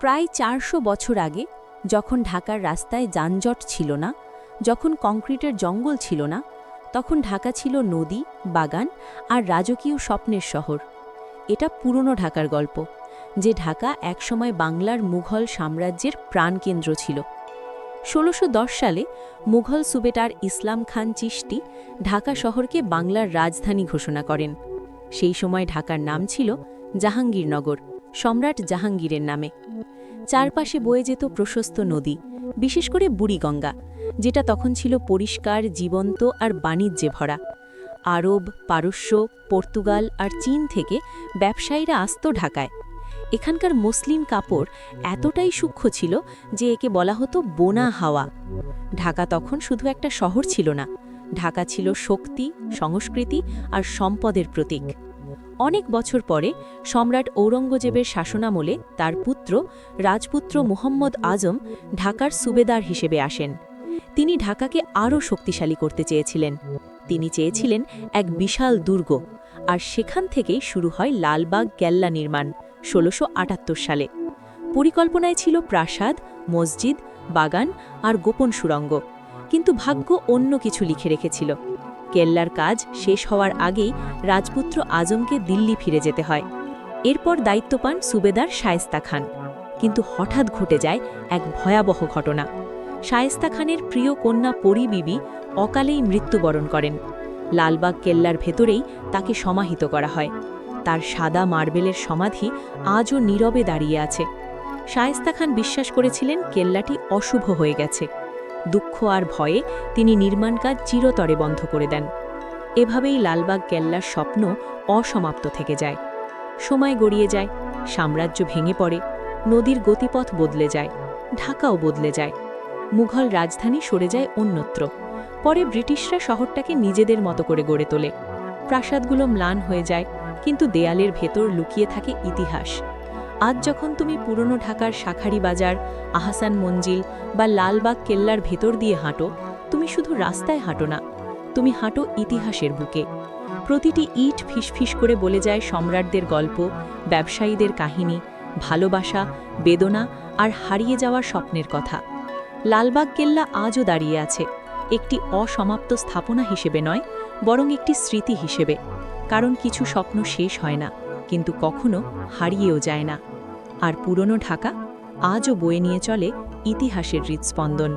প্রায় চারশো বছর আগে, যখন ঢাকার রাস্তায় যানজট ছিল না, যখন কংক্রিটের জঙ্গল ছিল না, তখন ঢাকা ছিল নদী, বাগান আর রাজকীয় স্বপ্নের শহর। এটা পুরনো ঢাকার গল্প, যে ঢাকা একসময় বাংলার মুঘল সাম্রাজ্যের প্রাণকেন্দ্র ছিল। ষোলোশো সালে মুঘল সুবেটার ইসলাম খান চিশতি ঢাকা শহরকে বাংলার রাজধানী ঘোষণা করেন। সেই সময় ঢাকার নাম ছিল জাহাঙ্গীরনগর। সম্রাট জাহাঙ্গীরের নামে। চারপাশে বয়ে যেত প্রশস্ত নদী, বিশেষ করে বুড়িগঙ্গা, যেটা তখন ছিল পরিষ্কার, জীবন্ত আর বাণিজ্যে ভরা। আরব, পারস্য, পর্তুগাল আর চীন থেকে ব্যবসায়ীরা আসত ঢাকায়। এখানকার মুসলিম কাপড় এতটাই সূক্ষ্ম ছিল যে একে বলা হতো বোনা হাওয়া। ঢাকা তখন শুধু একটা শহর ছিল না। ঢাকা ছিল শক্তি, সংস্কৃতি আর সম্পদের প্রতীক। অনেক বছর পরে সম্রাট ঔরঙ্গজেবের শাসনামলে তার পুত্র, রাজপুত্র মুহম্মদ আজম ঢাকার সুবেদার হিসেবে আসেন। তিনি ঢাকাকে আরও শক্তিশালী করতে চেয়েছিলেন। তিনি চেয়েছিলেন এক বিশাল দুর্গ আর সেখান থেকেই শুরু হয় লালবাগ কেল্লা নির্মাণ ষোলোশো সালে। পরিকল্পনায় ছিল প্রাসাদ, মসজিদ, বাগান আর গোপন সুড়ঙ্গ কিন্তু ভাগ্য অন্য কিছু লিখে রেখেছিল। কেল্লার কাজ শেষ হওয়ার আগেই রাজপুত্র আজমকে দিল্লি ফিরে যেতে হয়। এরপর দায়িত্ব পান সুবেদার শায়েস্তা খান। কিন্তু হঠাৎ ঘটে যায় এক ভয়াবহ ঘটনা। শায়েস্তা খানের প্রিয় কন্যা পরি বিবি অকালেই মৃত্যুবরণ করেন। লালবাগ কেল্লার ভেতরেই তাকে সমাহিত করা হয়। তার সাদা মার্বেলের সমাধি আজও নীরবে দাঁড়িয়ে আছে। শায়েস্তা খান বিশ্বাস করেছিলেন কেল্লাটি অশুভ হয়ে গেছে। দুঃখ আর ভয়ে তিনি নির্মাণ কাজ চিরতরে বন্ধ করে দেন। এভাবেই লালবাগ কেল্লার স্বপ্ন অসমাপ্ত থেকে যায়। সময় গড়িয়ে যায়, সাম্রাজ্য ভেঙে পড়ে, নদীর গতিপথ বদলে যায়, ঢাকাও বদলে যায়। মুঘল রাজধানী সরে যায় অন্যত্র। পরে ব্রিটিশরা শহরটাকে নিজেদের মতো করে গড়ে তোলে। প্রাসাদগুলো ম্লান হয়ে যায়, কিন্তু দেয়ালের ভেতর লুকিয়ে থাকে ইতিহাস। আজ যখন তুমি পুরনো ঢাকার শাখারি বাজার, আহাসান মঞ্জিল বা লালবাগ কেল্লার ভেতর দিয়ে হাঁটো, তুমি শুধু রাস্তায় হাঁটো না, তুমি হাঁটো ইতিহাসের বুকে। প্রতিটি ইট ফিসফিস করে বলে যায় সম্রাটদের গল্প, ব্যবসায়ীদের কাহিনী, ভালোবাসা, বেদনা আর হারিয়ে যাওয়ার স্বপ্নের কথা। লালবাগ কেল্লা আজও দাঁড়িয়ে আছে, একটি অসমাপ্ত স্থাপনা হিসেবে নয়, বরং একটি স্মৃতি হিসেবে, কারণ কিছু স্বপ্ন শেষ হয় না। কিন্তু কখনো হারিয়েও যায় না। আর পুরনো ঢাকা আজও বয়ে নিয়ে চলে ইতিহাসের হৃৎস্পন্দন